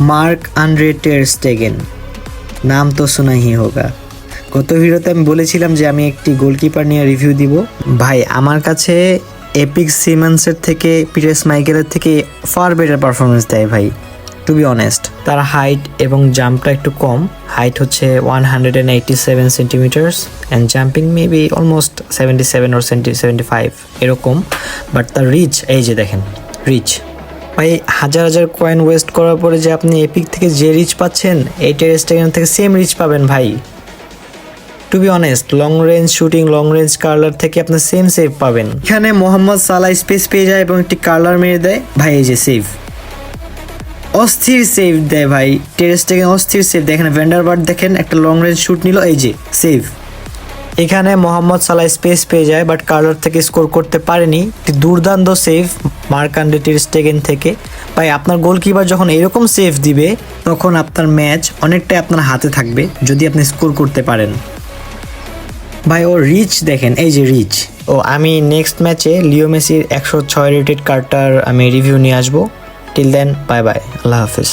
Mark Andre টের স্টেগেন। নাম তো শোনা হি হোগা। গত ভিডিওতে আমি বলেছিলাম যে আমি একটি গোলকিপার নিয়ে রিভিউ দিব। ভাই, আমার কাছে এপিক সিমেন্সের থেকে, পিটার্স মাইকেলের থেকে ফার বেটার পারফরমেন্স দেয় ভাই, টু বি অনেস্ট। তার হাইট এবং জাম্পটা একটু কম। হাইট হচ্ছে one hundred and eighty seven centimetres and jumping maybe almost seventy seven or seventy five এরকম। বাট তার রিচ এই যে দেখেন রিচ ভাই, হাজার হাজার কয়েন ওয়েস্ট করার পরে যে আপনি এপিক থেকে যে রিচ পাচ্ছেন এই টেরেস্টেগান থেকে সেম রিচ পাবেন ভাই। To be honest long range shooting long range curler থেকে আপনার সেম সেভ পাবেন। এখানে মোহাম্মদ সালাহ স্পেস পেয়ে যায় এবং একটি কার্লার মেরে দেয়। ভাই, এই যে সেভ অস্থির সেভ দেয় ভাই। টেরেস থেকে অস্থির সেভ দেয়। এখানে ভেন্ডারবার্ড দেখেন, একটা লং রেঞ্জ শুট নিল, এই যে সেভ এখানে মোহাম্মদ সালাহ স্পেস পেয়ে যায় বাট কার্লার থেকে স্কোর করতে পারেনি। একটি দুর্দান্ত সেভ মার্কান্ডে টেরিস্টেগেন থেকে। ভাই, আপনার গোলকিপার যখন এরকম সেফ দিবে, তখন আপনার ম্যাচ অনেকটাই আপনার হাতে থাকবে, যদি আপনি স্কোর করতে পারেন। ভাই, ও রিচ দেখেন, এই যে রিচ ও, আমি নেক্সট ম্যাচে লিও মেসির একশো ছয় রেটেড কার্ডটার আমি রিভিউ নিয়ে আসব। টিল দেন বাই বাই আল্লাহ হাফিজ।